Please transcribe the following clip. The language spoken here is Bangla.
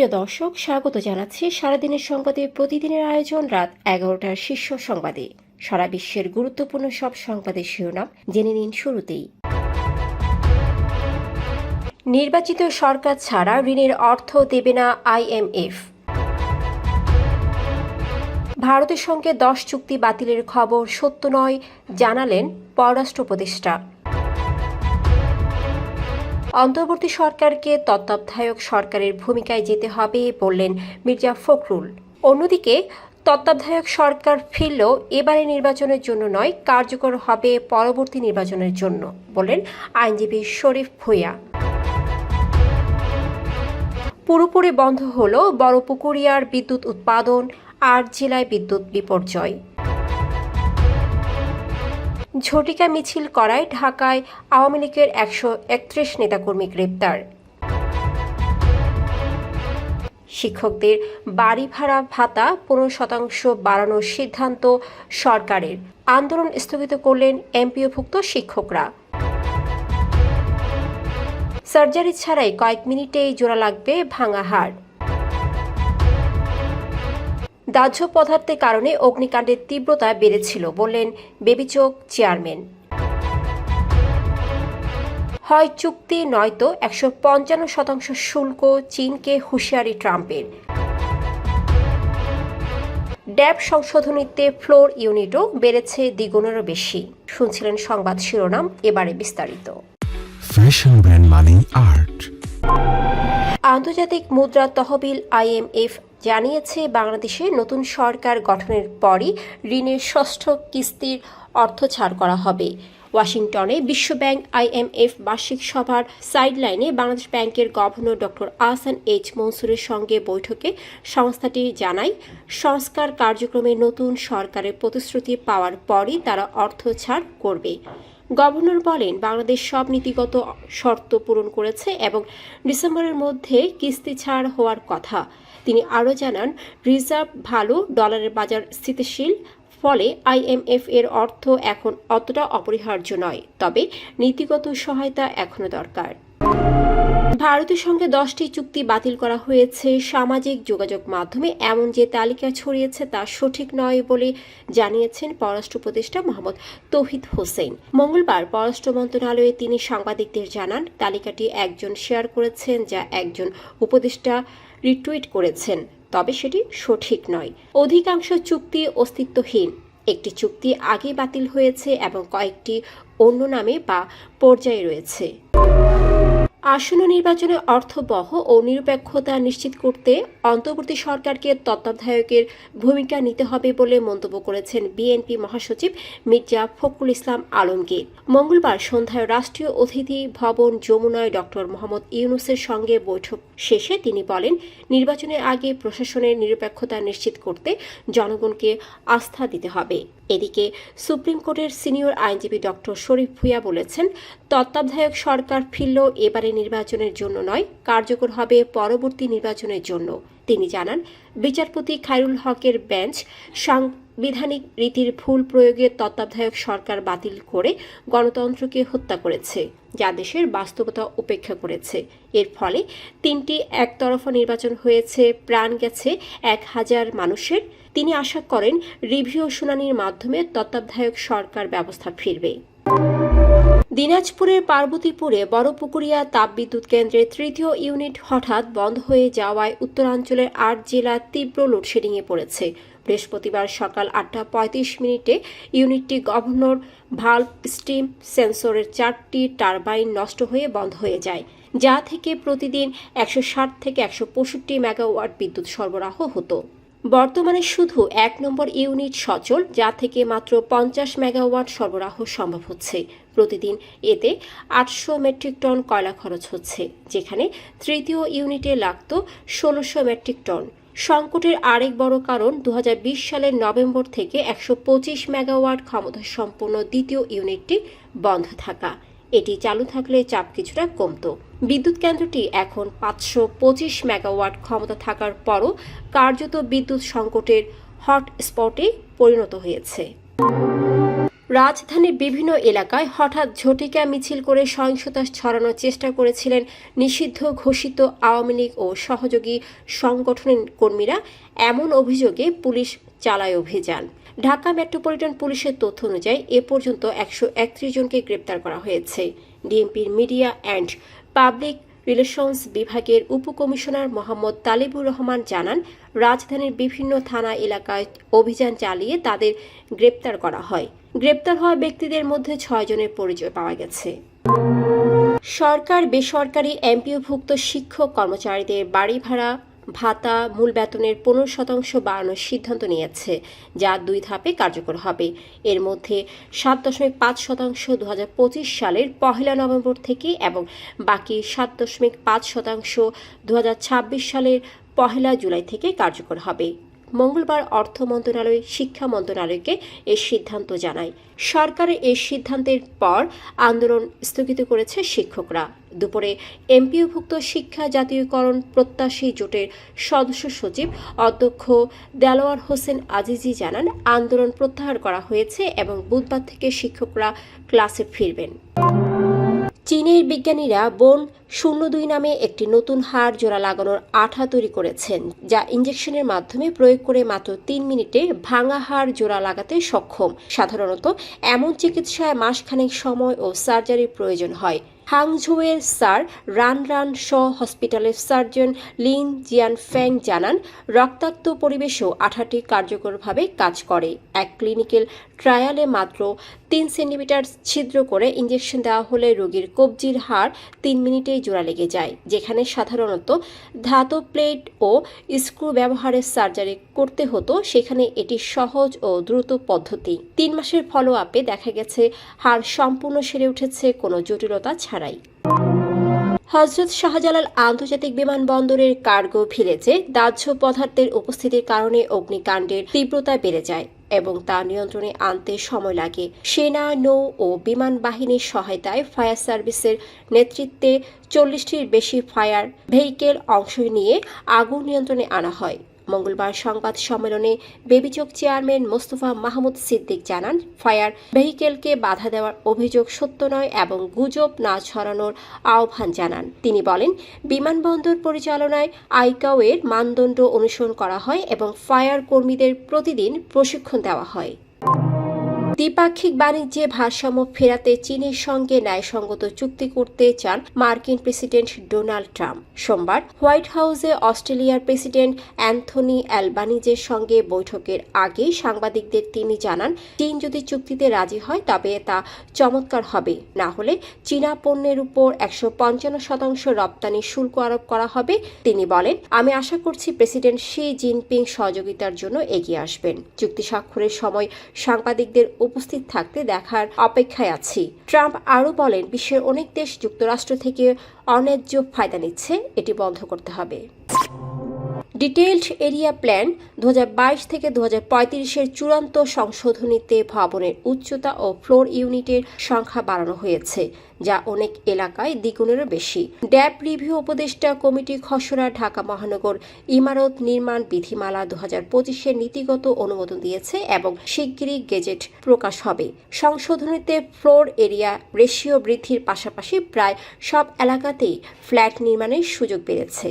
প্রিয় দর্শক, স্বাগত জানাচ্ছি সারাদিনের সংবাদে। প্রতিদিনের আয়োজন রাত এগারোটার শীর্ষ সংবাদে। সারা বিশ্বের গুরুত্বপূর্ণ সব সংবাদের শিরোনাম জেনে নিন শুরুতেই। নির্বাচিত সরকার ছাড়া ঋণের অর্থ দেবে না আইএমএফ ভারতের সঙ্গে দশ চুক্তি বাতিলের খবর সত্য নয়, জানালেন পররাষ্ট্র উপদেষ্টা। অন্তর্বর্তী সরকারকে তত্ত্বাবধায়ক সরকারের ভূমিকায় যেতে হবে বললেন মির্জা ফখরুল। অন্যদিকে, তত্ত্বাবধায়ক সরকার ফিরলেও এবারে নির্বাচনের জন্য নয়, কার্যকর হবে পরবর্তী নির্বাচনের জন্য, বললেন আইনজীবী শরীফ ভূঁইয়া। পুরোপুরি বন্ধ হল বড়পুকুরিয়ার বিদ্যুৎ উৎপাদন আর জেলায় বিদ্যুৎ বিপর্যয়। ঝটিকা মিছিল করায় ঢাকায় আওয়ামী লীগের একশো একত্রিশ নেতাকর্মী গ্রেপ্তার। শিক্ষকদের বাড়ি ভাড়া ভাতা, পনেরো শতাংশ বাড়ানোর সিদ্ধান্ত সরকারের। আন্দোলন স্থগিত করলেন এমপিওভুক্ত শিক্ষকরা। সার্জারি ছাড়াই কয়েক মিনিটেই জোড়া লাগবে ভাঙা হাড়। দাহ্য পদার্থের কারণে অগ্নিকাণ্ডের তীব্রতা বেড়েছিল, বললেন বেবিচোক চেয়ারম্যান। হয় চুক্তি নয়তো একশো পঞ্চান্ন শতাংশ শুল্ক চীনকে হুঁশিয়ারি ট্রাম্পের। ড্যাব সংশোধনীতে ফ্লোর ইউনিটও বেড়েছে দ্বিগুণেরও বেশি। শুনছিলেন সংবাদ শিরোনাম, এবারে বিস্তারিত। ফ্যাশন ব্র্যান্ড মানে আর্ট আন্তর্জাতিক মুদ্রা তহবিল আইএমএফ জানিয়েছে, বাংলাদেশে নতুন সরকার গঠনের পরই ঋণের ষষ্ঠ কিস্তির অর্থ ছাড় করা হবে। ওয়াশিংটনে বিশ্বব্যাংক আইএমএফ বার্ষিক সভার সাইডলাইনে বাংলাদেশ ব্যাংকের গভর্নর ডক্টর আহসান এইচ মনসুরের সঙ্গে বৈঠকে সংস্থাটি জানায়, সংস্কার কার্যক্রমে নতুন সরকারের প্রতিশ্রুতি পাওয়ার পরই তারা অর্থ ছাড় করবে। গভর্নর বলেন, বাংলাদেশ সব নীতিগত শর্ত পূরণ করেছে এবং ডিসেম্বরের মধ্যে কিস্তি ছাড় হওয়ার কথা। তিনি আরও জানান, রিজার্ভ ভালো ডলারের বাজার স্থিতিশীল, ফলে আইএমএফ এর অর্থ এখন অতটা অপরিহার্য নয়। তবে নীতিগত সহায়তা এখনও দরকার। ভারতের সঙ্গে দশটি চুক্তি বাতিল করা হয়েছে। সামাজিক যোগাযোগ মাধ্যমে এমন যে তালিকা ছড়িয়েছে তা সঠিক নয় বলে জানিয়েছেন পররাষ্ট্র উপদেষ্টা মোহাম্মদ তৌহিদ হোসেন। মঙ্গলবার পররাষ্ট্র মন্ত্রণালয়ে তিনি সাংবাদিকদের জানান, তালিকাটি একজন শেয়ার করেছেন যা একজন উপদেষ্টা রিটুইট করেছেন, তবে সেটি সঠিক নয়। অধিকাংশ চুক্তি অস্তিত্বহীন। একটি চুক্তি আগে বাতিল হয়েছে এবং কয়েকটি অন্য নামে বা পর্যায়ে রয়েছে। আসন্ন নির্বাচনে অর্থবহ ও নিরপেক্ষতা নিশ্চিত করতে অন্তর্বর্তী সরকারকে তত্ত্বাবধায়কের ভূমিকা নিতে হবে বলে মন্তব্য করেছেন বিএনপি মহাসচিব মির্জা ফখরুল ইসলাম আলমগীর। মঙ্গলবার সন্ধ্যায় রাষ্ট্রীয় অতিথি ভবন যমুনায় ডক্টর মোহাম্মদ ইউনুসের সঙ্গে বৈঠক শেষে তিনি বলেন, নির্বাচনের আগে প্রশাসনের নিরপেক্ষতা নিশ্চিত করতে জনগণকে আস্থা দিতে হবে। এদিকে সুপ্রিম কোর্টের সিনিয়র আইনজীবী ডক্টর শরীফ ভুইয়া বলেছেন, তত্ত্বাবধায়ক সরকার ফিরলেও এবারে নির্বাচনের জন্য নয়, কার্যকর হবে পরবর্তী নির্বাচনের জন্য। তিনি জানান, বিচারপতি খায়রুল হকের বেঞ্চ সাংবিধানিক রীতির ভুল প্রয়োগে তত্ত্বাবধায়ক সরকার বাতিল করে গণতন্ত্রকে হত্যা করেছে, যা দেশের বাস্তবতা উপেক্ষা করেছে। এর ফলে তিনটি একতরফা নির্বাচন হয়েছে, প্রাণ গেছে এক হাজার মানুষের। তিনি আশা করেন রিভিউ শুনানির মাধ্যমে তত্ত্বাবধায়ক সরকার ব্যবস্থা ফিরবে। দিনাজপুরের পার্বতীপুরে বড়পুকুরিয়া তাপবিদ্যুৎ কেন্দ্রের তৃতীয় ইউনিট হঠাৎ বন্ধ হয়ে যাওয়ায় উত্তরাঞ্চলের আট জেলা তীব্র লোডশেডিংয়ে পড়েছে। বৃহস্পতিবার সকাল আটটা পঁয়ত্রিশ মিনিটে ইউনিটটি গভর্নর ভাল্ভ স্টিম সেন্সরের চারটি টারবাইন নষ্ট হয়ে বন্ধ হয়ে যায়, যা থেকে প্রতিদিন একশো ষাট থেকে একশো পঁয়ষট্টি মেগাওয়াট বিদ্যুৎ সরবরাহ হতো। বর্তমানে শুধু এক নম্বর ইউনিট সচল, যা থেকে মাত্র পঞ্চাশ মেগাওয়াট সরবরাহ সম্ভব হচ্ছে। প্রতিদিন এতে আটশো মেট্রিক টন কয়লা খরচ হচ্ছে, যেখানে তৃতীয় ইউনিটে লাগত ষোলোশো মেট্রিক টন। সংকটের আরেক বড় কারণ দু হাজার বিশ সালের নভেম্বর থেকে একশো পঁচিশ মেগাওয়াট ক্ষমতা সম্পন্ন দ্বিতীয় ইউনিটটি বন্ধ থাকা। এটি চালু থাকলে চাপ কিছুটা কমত। বিদ্যুৎ কেন্দ্রটি এখন পাঁচশো পঁচিশ মেগাওয়াট ক্ষমতা থাকার পরও কার্যত বিদ্যুৎ সংকটের হটস্পটে পরিণত হয়েছে। রাজধানীর বিভিন্ন এলাকায় হঠাৎ ঝটিকা মিছিল করে সহিংসতা ছড়ানোর চেষ্টা করেছিলেন নিষিদ্ধ, ঘোষিত আওয়ামী লীগ ও সহযোগী সংগঠনের কর্মীরা। এমন অভিযোগে পুলিশ চালায় অভিযান। ঢাকা মেট্রোপলিটন পুলিশের তথ্য অনুযায়ী এ পর্যন্ত একশো একত্রিশ জনকে গ্রেপ্তার করা হয়েছে। ডিএমপির মিডিয়া অ্যান্ড পাবলিক রিলেশনস বিভাগের উপকমিশনার মোহাম্মদ তালিবুর রহমান জানান, রাজধানীর বিভিন্ন থানা এলাকায় অভিযান চালিয়ে তাদের গ্রেপ্তার করা হয়। গ্রেপ্তার হওয়া ব্যক্তিদের মধ্যে ছয় জনের পরিচয় পাওয়া গেছে। সরকার, বেসরকারি এমপিওভুক্ত শিক্ষক কর্মচারীদের বাড়ি ভাড়া, ভাতা, মূল বেতনের পনেরো শতাংশ বাড়ানোর সিদ্ধান্ত নিয়েছে, যা দুই ধাপে কার্যকর হবে। এর মধ্যে সাত দশমিক পাঁচ শতাংশ দু হাজার পঁচিশ সালের পহেলা নভেম্বর থেকে এবং বাকি সাত দশমিক পাঁচ শতাংশ দু হাজার ছাব্বিশ সালের পহেলা জুলাই থেকে কার্যকর হবে। মঙ্গলবার অর্থ মন্ত্রণালয়, শিক্ষা মন্ত্রণালয়কে এই সিদ্ধান্ত জানায়। সরকারের এই সিদ্ধান্তের পর আন্দোলন স্থগিত করেছে শিক্ষকরা। দুপুরে এমপিওভুক্ত শিক্ষা জাতীয়করণ প্রত্যাশী জোটের সদস্য সচিব অধ্যক্ষ দেলোয়ার হোসেন আজিজি জানান, আন্দোলন প্রত্যাহার করা হয়েছে এবং বুধবার থেকে শিক্ষকরা ক্লাসে ফিরবেন। চীনের বিজ্ঞানীরা বোন শূন্য দুই নামে একটি নতুন হাড় জোড়া লাগানোর আঠা তৈরি করেছেন, যা ইঞ্জেকশনের মাধ্যমে প্রয়োগ করে মাত্র তিন মিনিটে ভাঙা হাড় জোড়া লাগাতে সক্ষম। সাধারণত এমন চিকিৎসায় মাসখানেক সময় ও সার্জারির প্রয়োজন হয়। হাংঝুয়ের স্যার রান রান শ হসপিটালের সার্জন লিন জিয়ান ফ্যাং জানান, রক্তাক্ত পরিবেশেও আঠাটি কার্যকরভাবে কাজ করে। এক ক্লিনিক্যাল ট্রায়ালে মাত্র তিন সেন্টিমিটার ছিদ্র করে ইঞ্জেকশন দেওয়া হলে রোগীর কবজির হাড় তিন মিনিটেই জোড়া লেগে যায়, যেখানে সাধারণত ধাতব প্লেট ও স্ক্রু ব্যবহারের সার্জারি করতে হতো, সেখানে এটি সহজ ও দ্রুত পদ্ধতি। তিন মাসের ফলো আপে দেখা গেছে হাড় সম্পূর্ণ সেরে উঠেছে, কোনো জটিলতা ছাড়াই। হজরত শাহজালাল আন্তর্জাতিক বিমানবন্দরের কার্গো ভিলেজে দাহ্য পদার্থের উপস্থিতির কারণে অগ্নিকাণ্ডের তীব্রতা বেড়ে যায় এবং তা নিয়ন্ত্রণে আনতে সময় লাগে। সেনা, নৌ ও বিমান বাহিনীর সহায়তায় ফায়ার সার্ভিসের নেতৃত্বে চল্লিশটির বেশি ফায়ার ভেহিকেল অংশ নিয়ে আগুন নিয়ন্ত্রণে আনা হয়। মঙ্গলবার সংবাদ সম্মেলনে বেবিচক চেয়ারম্যান মোস্তফা মাহমুদ সিদ্দিক জানান, ফায়ার ভেহিকেলকে বাধা দেওয়ার অভিযোগ সত্য নয় এবং গুজব না ছড়ানোর আহ্বান জানান। তিনি বলেন, বিমানবন্দর পরিচালনায় আইকাওয়ের মানদণ্ড অনুসরণ করা হয় এবং ফায়ার কর্মীদের প্রতিদিন প্রশিক্ষণ দেওয়া হয়। দ্বিপাক্ষিক বাণিজ্যে ভারসাম্য ফেরাতে চীনের সঙ্গে ন্যায়সঙ্গত চুক্তি করতে চান মার্কিন প্রেসিডেন্ট ডোনাল্ড ট্রাম্প। সোমবার হোয়াইট হাউসে অস্ট্রেলিয়ার প্রেসিডেন্ট অ্যান্থনি অ্যালবানিজের সঙ্গে বৈঠকের আগে সাংবাদিকদের তিনি জানান, চীন যদি চুক্তিতে রাজি হয়, তবে তা চমৎকার হবে। না হলে চীনা পণ্যের উপর একশো পঞ্চান্ন শতাংশ রপ্তানি শুল্ক আরোপ করা হবে। তিনি বলেন, আমি আশা করছি প্রেসিডেন্ট শি জিনপিং সহযোগিতার জন্য এগিয়ে আসবেন। চুক্তি স্বাক্ষরের সময় সাংবাদিকদের উপস্থিত থাকতে দেখার অপেক্ষায় আছি। ট্রাম্প আরও বলেন, বিশ্বের অনেক দেশ যুক্তরাষ্ট্র থেকে অন্যায্য ফায়দা নিচ্ছে, এটি বন্ধ করতে হবে। ডিটেইলড এরিয়া প্ল্যান দু হাজার বাইশ থেকে দু এর চূড়ান্ত সংশোধনীতে ভবনের উচ্চতা ও ফ্লোর ইউনিটের সংখ্যা বাড়ানো হয়েছে, যা অনেক এলাকায় দ্বিগুণেরও বেশি। ড্যাব রিভিউ উপদেষ্টা কমিটি খসড়া ঢাকা মহানগর ইমারত নির্মাণ বিধিমালা দু হাজার পঁচিশের নীতিগত অনুমোদন দিয়েছে এবং শিগগিরই গেজেট প্রকাশ হবে। সংশোধনীতে ফ্লোর এরিয়া রেশিও বৃদ্ধির পাশাপাশি প্রায় সব এলাকাতেই ফ্ল্যাট নির্মাণের সুযোগ বেড়েছে।